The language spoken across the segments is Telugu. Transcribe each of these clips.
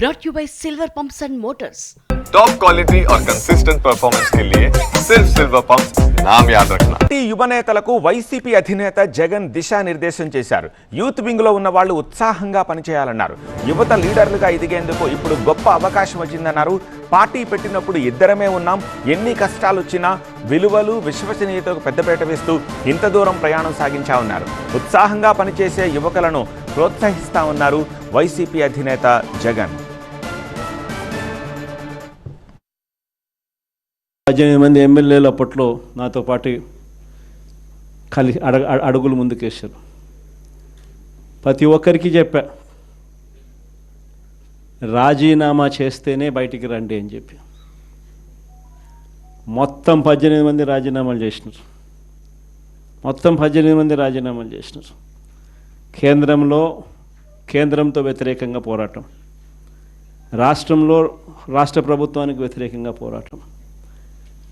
brought you by Silver Pumps and Motors. Top quality और कंसिस्टेंट परफॉर्मेंस के लिए सिर्फ सिल्वर पंप नाम याद रखना పార్టీ యువ నేతలకు వైసీపీ అధినేత జగన్ దిశానిర్దేశం చేశారు యూత్ వింగ్ లో ఉన్న వాళ్ళు ఉత్సాహంగా పనిచేయాలన్నారు యువత లీడర్లుగా ఎదిగేందుకు ఇప్పుడు గొప్ప అవకాశం వచ్చిందన్నారు పార్టీ పెట్టినప్పుడు ఇద్దరమే ఉన్నాం ఎన్ని కష్టాలు వచ్చినా విలువలు విశ్వసనీయతకు పెద్దపీట వేస్తూ ఇంత దూరం ప్రయాణం సాగించామన్నారు ఉత్సాహంగా పనిచేసే యువకులను ప్రోత్సహిస్తా ఉన్నారు వైసీపీ అధినేత జగన్ పద్దెనిమిది మంది ఎమ్మెల్యేలు అప్పట్లో నాతో పాటు కలి అడగ అడ- అడుగులు ముందుకేశారు. ప్రతి ఒక్కరికి చెప్పా రాజీనామా చేస్తేనే బయటికి రండి అని చెప్పి. మొత్తం పద్దెనిమిది మంది రాజీనామాలు చేసినారు. మొత్తం పద్దెనిమిది మంది రాజీనామాలు చేసినారు. కేంద్రంలో కేంద్రంతో వ్యతిరేకంగా పోరాటం. రాష్ట్రంలో రాష్ట్ర ప్రభుత్వానికి వ్యతిరేకంగా పోరాటం.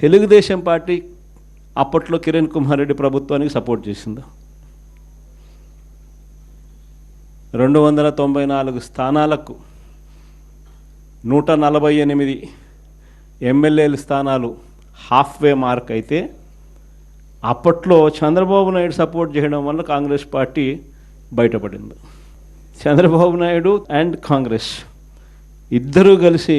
తెలుగుదేశం పార్టీ అప్పట్లో కిరణ్ కుమార్ రెడ్డి ప్రభుత్వానికి సపోర్ట్ చేసింది. రెండు వందల తొంభై నాలుగు స్థానాలకు నూట నలభై ఎనిమిది ఎమ్మెల్యేల స్థానాలు హాఫ్ వే మార్క్ అయితే అప్పట్లో చంద్రబాబు నాయుడు సపోర్ట్ చేయడం వల్ల కాంగ్రెస్ పార్టీ బయటపడింది. చంద్రబాబు నాయుడు అండ్ కాంగ్రెస్ ఇద్దరూ కలిసి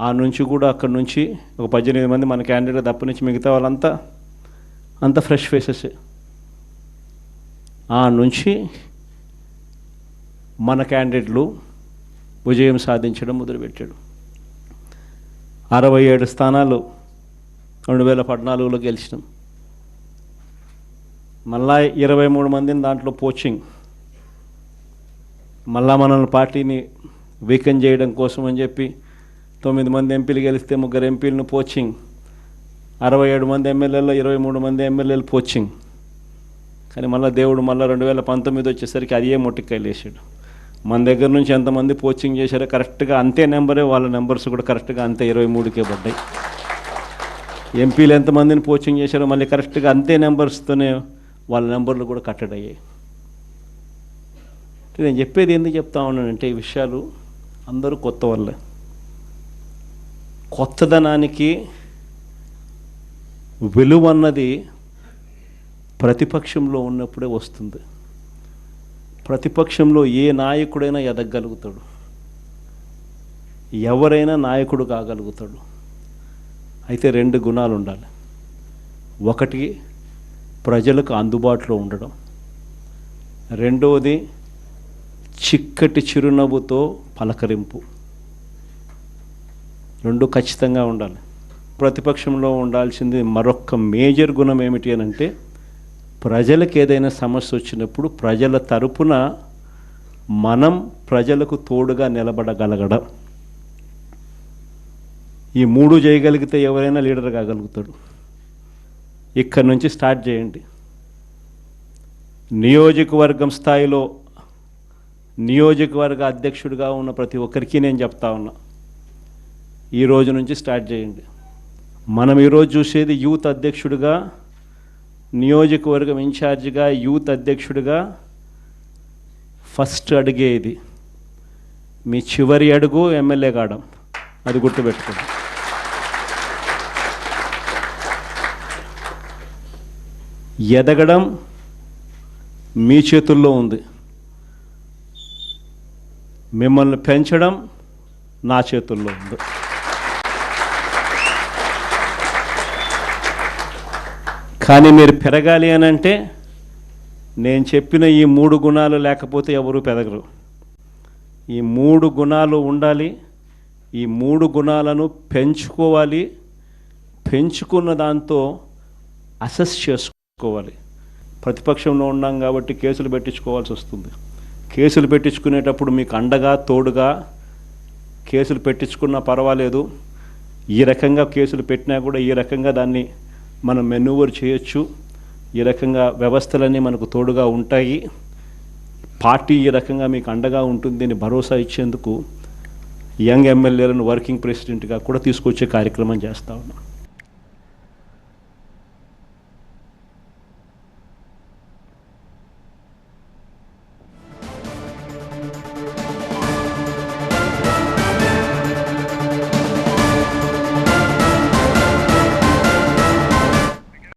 ఆ నుంచి కూడా అక్కడ నుంచి ఒక పద్దెనిమిది మంది మన క్యాండిడేట్ తప్ప నుంచి మిగతా వాళ్ళంతా అంత ఫ్రెష్ ఫేసెస్ ఆ నుంచి మన క్యాండిడేట్లు విజయం సాధించడం మొదలుపెట్టాడు. అరవై ఏడు స్థానాలు రెండు వేల పద్నాలుగులో గెలిచినాం. మళ్ళా ఇరవై మూడు మందిని దాంట్లో పోచింగ్. మళ్ళా మనల్ని పార్టీని వీకెన్ చేయడం కోసం అని చెప్పి తొమ్మిది మంది ఎంపీలు గెలిస్తే ముగ్గురు ఎంపీలను పోచింగ్. అరవై ఏడు మంది ఎమ్మెల్యేలో ఇరవై మూడు మంది ఎమ్మెల్యేలు పోచింగ్. కానీ మళ్ళీ దేవుడు మళ్ళీ రెండు వేల పంతొమ్మిది వచ్చేసరికి అదే ఏ వేసాడు. మన దగ్గర నుంచి ఎంతమంది పోచింగ్ చేశారో కరెక్ట్గా అంతే నెంబరే వాళ్ళ నెంబర్స్ కూడా కరెక్ట్గా అంతే ఇరవై మూడుకే పడ్డాయి. ఎంపీలు ఎంతమందిని పోచింగ్ చేశారో మళ్ళీ కరెక్ట్గా అంతే నెంబర్స్తోనే వాళ్ళ నెంబర్లు కూడా కట్టడయ్యాయి నేను చెప్పేది ఎందుకు చెప్తా ఉన్నానంటే ఈ విషయాలు అందరూ కొత్త వాళ్ళే. కొత్తదనానికి విలువ అన్నది ప్రతిపక్షంలో ఉన్నప్పుడే వస్తుంది. ప్రతిపక్షంలో ఏ నాయకుడైనా ఎదగలుగుతాడు ఎవరైనా నాయకుడు కాగలుగుతాడు. అయితే రెండు గుణాలు ఉండాలి ఒకటి ప్రజలకు అందుబాటులో ఉండడం. రెండవది చిక్కటి చిరునవ్వుతో పలకరింపు. రెండు ఖచ్చితంగా ఉండాలి. ప్రతిపక్షంలో ఉండాల్సింది మరొక మేజర్ గుణం ఏమిటి అని అంటే ప్రజలకు ఏదైనా సమస్య వచ్చినప్పుడు ప్రజల తరపున మనం ప్రజలకు తోడుగా నిలబడగలగడం. ఈ మూడు చేయగలిగితే ఎవరైనా లీడర్ కాగలుగుతాడు. ఇక్కడ నుంచి స్టార్ట్ చేయండి. నియోజకవర్గం స్థాయిలో నియోజకవర్గ అధ్యక్షుడిగా ఉన్న ప్రతి ఒక్కరికి నేను చెప్తా ఉన్నా. ఈ రోజు నుంచి స్టార్ట్ చేయండి. మనం ఈరోజు చూసేది యూత్ అధ్యక్షుడిగా నియోజకవర్గం ఇన్ఛార్జిగా యూత్ అధ్యక్షుడిగా ఫస్ట్ అడిగే ఇది. మీ చివరి అడుగు ఎమ్మెల్యే కావడం. అది గుర్తుపెట్టుకోండి. ఎదగడం మీ చేతుల్లో ఉంది. మిమ్మల్ని పెంచడం నా చేతుల్లో ఉంది. కానీ మీరు పెరగాలి అని అంటే నేను చెప్పిన ఈ మూడు గుణాలు లేకపోతే ఎవరు పెరగరు. ఈ మూడు గుణాలు ఉండాలి ఈ మూడు గుణాలను పెంచుకోవాలి పెంచుకున్న దాంతో అసెస్ చేసుకోవాలి. ప్రతిపక్షంలో ఉన్నాం కాబట్టి కేసులు పెట్టించుకోవాల్సి వస్తుంది. కేసులు పెట్టించుకునేటప్పుడు మీకు అండగా తోడుగా కేసులు పెట్టించుకున్నా పర్వాలేదు. ఈ రకంగా కేసులు పెట్టినా కూడా ఈ రకంగా దాన్ని మనం మెనూవర్ చేయొచ్చు. ఈ రకంగా వ్యవస్థలన్నీ మనకు తోడుగా ఉంటాయి. పార్టీ ఈ రకంగా మీకు అండగా ఉంటుంది అని భరోసా ఇచ్చేందుకు యంగ్ ఎమ్మెల్యేలను వర్కింగ్ ప్రెసిడెంట్గా కూడా తీసుకొచ్చే కార్యక్రమం చేస్తూ ఉన్నాం.